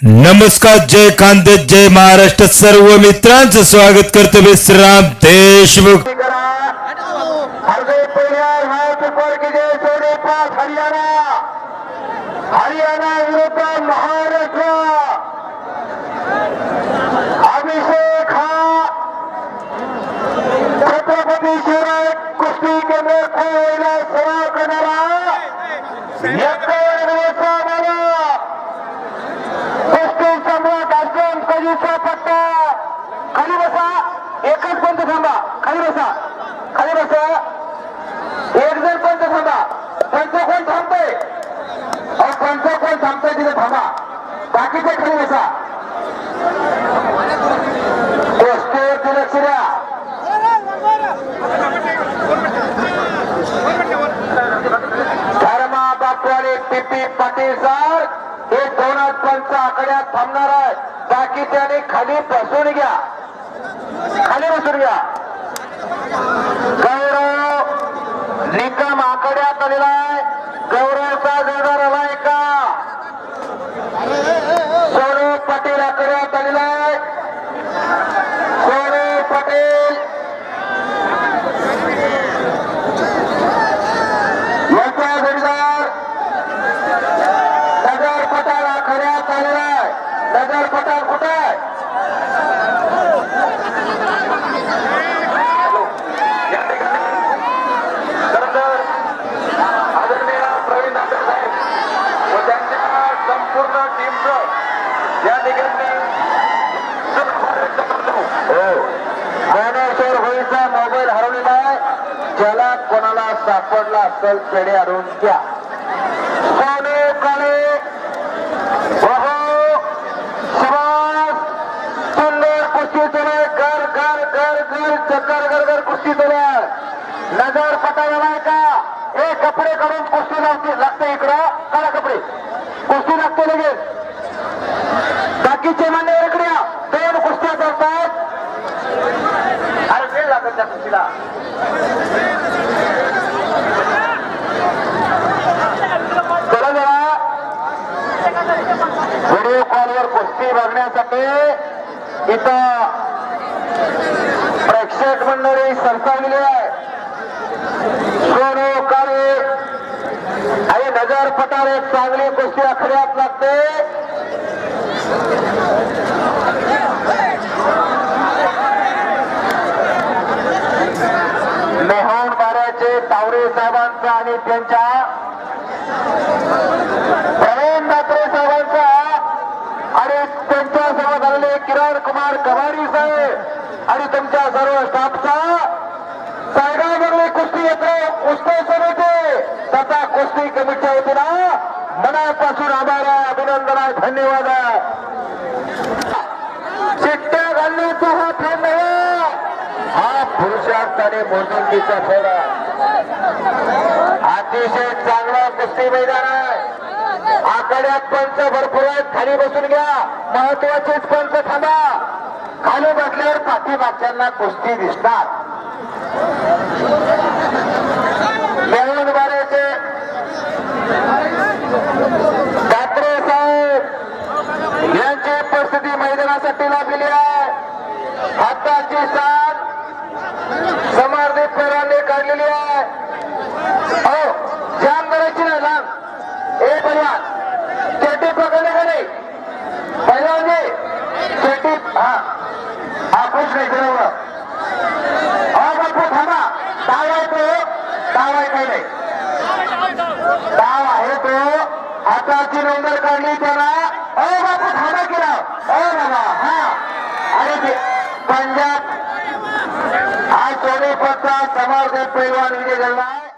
नमस्कार जय खानदेश जय महाराष्ट्र सर्व मित्रांचं स्वागत करतो विश्राम देशमुख हा शिवराय कुस्ती केंद्र सराव करणारा खाली बसा. खाली बसा. एक जण पंच थांबा. पंच कोण थांबतोय. अहो पंच कोण थांबतोय तिथे थांबा. बाकीचे खाली बसा. कुस्तीवरती लक्ष द्या. धर्मा बापवाले पीपी पाटील सर हे दोनात पंच आकड्यात थांबणार आहे बाकी त्याने खाली बसून घ्या. खाली बसून घ्या. आकड्यात आहे. गौरवचा जोरदार आलाय का सोनू पाटील आकड्यात आलेला आहे. सोनू पाटील. याचा जोडीदार नगर पटाल आखण्यात आलेला आहे. नगर पटाल कुठे आहे? ज्याला कोणाला सापडला असेल त्याने आणून द्या. सोने काळे बहो सुभाष. सुंदर कुस्ती चालू आहे. घर घर घर घर चक्कर घर घर कुस्ती चालू आहे. नजर पटायला का? हे कपडे काढून कुस्ती लावते लागते इकडं. काढा कपडे. कुस्ती लागते लगेच. बाकीचे मान्यवर इकडे दोन कुस्त्या चालतात. अरे वेळ लागत त्या कुस्तीला. व्हिडिओ कॉलवर कुस्ती बघण्यासाठी इथं प्रेक्षक मंडळी सरसावलेली आहे. सोनू काळे आणि नजर पटारे एक चांगली कुस्ती आखड्यात लागते. मेहून बाऱ्याचे तावरे साहेबांचा आणि त्यांच्या प्रवीण दात्रे साहेबांचा आणि त्यांच्यासोबत आलेले किरण कुमार कवारी साहेब आणि तुमच्या सर्व स्टाफचा सायगावमधले कुस्ती येतो कुस्ती समिती तथा कुस्ती कमिटीच्या वतीनं मनापासून आभार आहे अभिनंदन आहे धन्यवाद. आहे चिट्ट्या घालण्याचा हा खेळ नाही हा पुरुषार्थ आणि मोजणुकीचा खेळ अतिशय चांगला कुस्ती मैदान आहे. आकड्यात पंच भरपूर आहेत. खाली बसून घ्या. महत्वाचेच पंच थांबा. खाली बसल्यावर पाठीमागच्यांना कुस्ती दिसणार. मेहून बारेचे साहेब यांची उपस्थिती मैदानासाठी लाभलेली आहे. हाताची साथ समारदीप पेरांनी काढलेली आहे हो जाम करायची नाही लांब ए परिवार चेटी पकडले का नाही पहिल्यांदी चेटी हा हा खुश नाही बरोबर हा बापू थांबा डाव आहे तो डाव आहे काही नाही. डाव आहे तो. हाताची नोंदर काढली त्याला. अ बापू थांबा केला. अ बाबा हा. आणि ते पंजाब. हा पत्ता समारदेव पैलवान विजय झाला